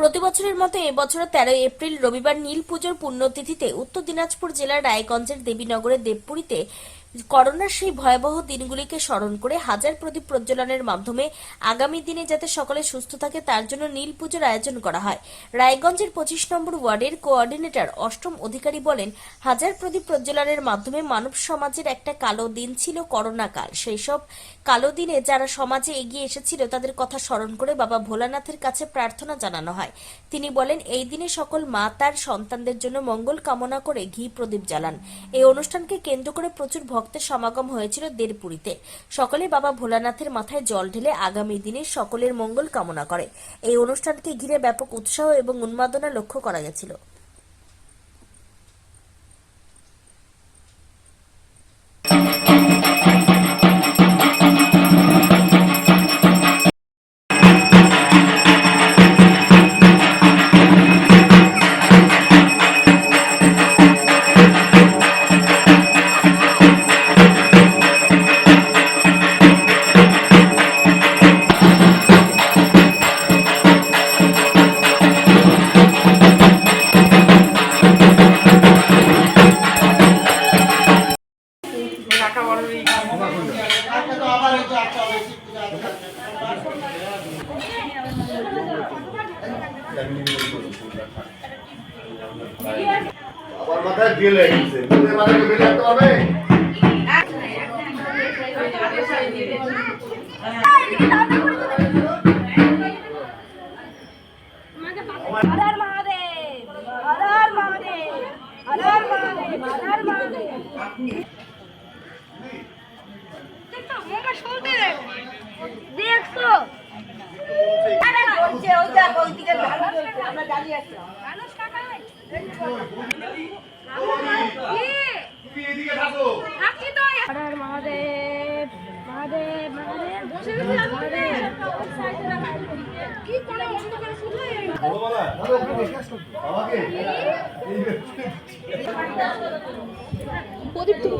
প্রতি বছরের মতো এবছর তেরোই এপ্রিল রবিবার নীল পুজোর পুণ্যতিথিতে উত্তর দিনাজপুর জেলার রায়গঞ্জের দেবীনগরের দেবপুরীতে করোনার সেই ভয়াবহ দিনগুলিকে স্মরণ করে হাজার প্রদীপ প্রজ্বলনের মাধ্যমে আগামী দিনে যাতে সকলে সুস্থ থাকে, তার জন্য নীল পুজোর আয়োজন করা হয়। রায়গঞ্জের পঁচিশ নম্বর ওয়ার্ডের কোঅর্ডিনেটর অষ্টম অধিকারী বলেন, হাজার প্রদীপ প্রজ্বলনের মাধ্যমে মানব সমাজের একটা কালো দিন ছিল করোনা কাল সেই সব কালো দিনে যারা সমাজে এগিয়ে এসেছিল, তাদের কথা স্মরণ করে বাবা ভোলানাথের কাছে প্রার্থনা জানানো হয়। তিনি বলেন, এই দিনে সকল মা তার সন্তানদের জন্য মঙ্গল কামনা করে ঘি প্রদীপ জ্বালান। এই অনুষ্ঠানকে কেন্দ্র করে প্রচুর ভক্তের সমাগম হয়েছিল দেড়পুরীতে সকলে বাবা ভোলানাথের মাথায় জল ঢেলে আগামী দিনে সকলের মঙ্গল কামনা করে। এই অনুষ্ঠানকে ঘিরে ব্যাপক উৎসাহ এবং উন্মাদনা লক্ষ্য করা গেছিল। মাথায় বিয়ে লেগে গেছে। তোদের মাথায় বিয়ে লাগতে পারবে? হর হর মহাদেব হর হর মহাদেব হর হর মহাদেব হর হর মহাদেব দেখো মুখে শুনতে দেখছ আরে বলছে ওই দেখ ওই দিকে আমরা দাঁড়িয়ে আছি মানুষ কাকা তুমি এদিকে থাকো থাকি তো হর হর মহাদেব মহাদেব মহাদেব বসে গেছি মহাদেব কি করে অন্ধকারে শুরু হয়ে গেল বড়বালা ধরো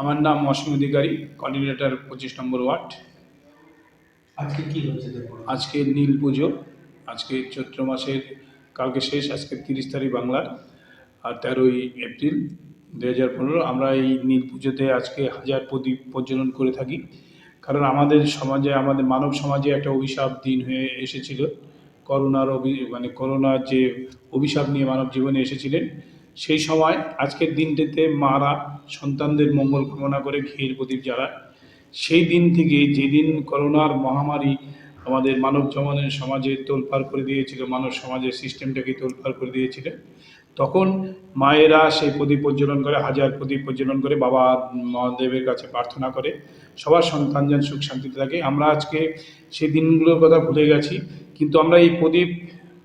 আমার নাম অসীম অধিকারী কোঅর্ডিনেটর পঁচিশ নম্বর ওয়ার্ড। আজকে কি হচ্ছে আজকে নীল পুজো আজকে চৈত্র মাসের কালকে শেষ আজকে তিরিশ তারিখ বাংলার আর তেরোই এপ্রিল দু হাজার পনেরো। আমরা এই নীল পুজোতে আজকে হাজার প্রদীপ প্রজ্বলন করে থাকি। কারণ আমাদের সমাজে আমাদের মানব সমাজে একটা অভিশাপ দিন হয়ে এসেছিল। করোনার অভি মানে করোনার যে অভিশাপ নিয়ে মানব জীবনে এসেছিলেন সেই সময় আজকের দিনটিতে মারা সন্তানদের মঙ্গল কামনা করে ঘির প্রদীপ জ্বালায়। সেই দিন থেকে যেদিন করোনার মহামারী আমাদের মানব জমানের সমাজে তোলপাড় করে দিয়েছিল, মানব সমাজের সিস্টেমটাকে তোলপাড় করে দিয়েছিল, তখন মায়েরা সেই প্রদীপ প্রজ্বলন করে, হাজার প্রদীপ প্রজ্বলন করে বাবা মহাদেবের কাছে প্রার্থনা করে, সবার সন্তান যেন সুখ শান্তিতে থাকে। আমরা আজকে সেই দিনগুলোর কথা ভুলে গেছি, কিন্তু আমরা এই প্রদীপ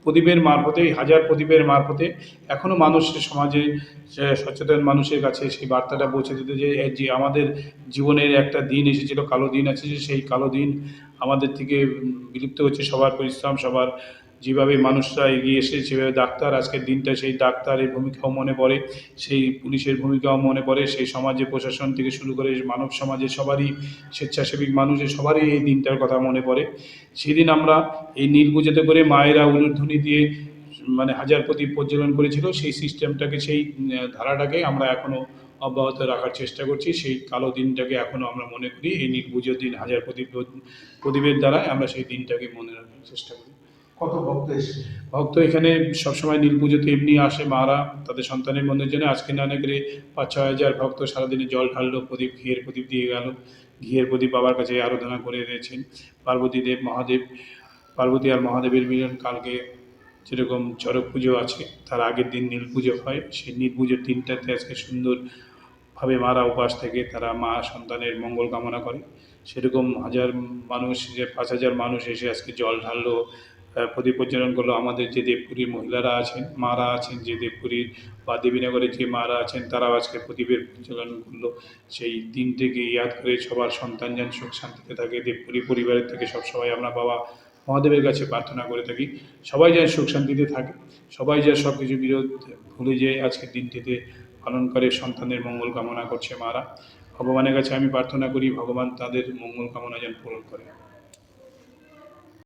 প্রদীপের মারফতে এই হাজার প্রদীপের মারফতে এখনও মানুষের সমাজে সচেতন মানুষের কাছে সেই বার্তাটা পৌঁছে দিতে যে যে আমাদের জীবনের একটা দিন এসেছিল, কালো দিন আছে যে, সেই কালো দিন আমাদের থেকে বিলুপ্ত হচ্ছে, সবার পরিশ্রম, সবার যেভাবে মানুষরা এগিয়ে এসে, যেভাবে ডাক্তার, আজকের দিনটা সেই ডাক্তারের ভূমিকাও মনে পড়ে, সেই পুলিশের ভূমিকাও মনে পড়ে, সেই সমাজে, প্রশাসন থেকে শুরু করে মানব সমাজে সবারই, স্বেচ্ছাসেবী মানুষের সবারই এই দিনটার কথা মনে পড়ে। সেদিন আমরা এই নীল পুজোতে করে মায়েরা উলুধ্বনি দিয়ে মানে হাজার প্রদীপ প্রজ্বলন করেছিল, সেই সিস্টেমটাকে, সেই ধারাটাকে আমরা এখনও অব্যাহত রাখার চেষ্টা করছি। সেই কালো দিনটাকে এখনও আমরা মনে করি, এই নীল পুজোর দিন হাজার প্রদীপ, প্রদীপের দ্বারা আমরা সেই দিনটাকে মনে রাখার চেষ্টা করি। কত ভক্ত এসছে? ভক্ত এখানে সবসময় নীল পুজোতে এমনি আসে, মারা তাদের সন্তানের মন্দির জন্য আজকে না করে পাঁচ, ছয় হাজার ভক্ত সারাদিনে জল ঢাললো, প্রদীপ, ঘিয়ের প্রদীপ দিয়ে গেল। ঘিয়ের প্রদীপ বাবার কাছে আরাধনা করে দিয়েছেন পার্বতী দেব, মহাদেব, পার্বতী আর মহাদেবের মিলন কালকে যেরকম চড়ক পুজো আছে, তার আগের দিন নীল পুজো হয়। সেই নীল পুজোর দিনটাতে আজকে সুন্দরভাবে মারা উপাস থেকে তারা মা সন্তানের মঙ্গল কামনা করে। সেরকম হাজার মানুষ, যে পাঁচ হাজার মানুষ এসে আজকে জল ঢাললো প্রদীপ প্রজ্বলন করল। আমাদের যে দেবপুরীর মহিলারা আছেন, মারা আছেন, যে দেবপুরীর বা দেবীনগরের যে মারা আছেন, তারাও আজকে প্রদীপের প্রজ্বলন করল। সেই দিনটিকে ইয়াদ করে সবার সন্তান যেন সুখ শান্তিতে থাকে। দেবপুরী পরিবারের থেকে সবসময় আমরা বাবা মহাদেবের কাছে প্রার্থনা করে থাকি। সবাই যেন সুখ শান্তিতে থাকে। সবাই যেন সব কিছু বিরোধ ভুলে যেয়ে। আজকের দিনটিতে পালন করে সন্তানের মঙ্গল কামনা করছে মারা। ভগবানের কাছে আমি প্রার্থনা করি, ভগবান তাদের মঙ্গল কামনা যেন পূরণ করে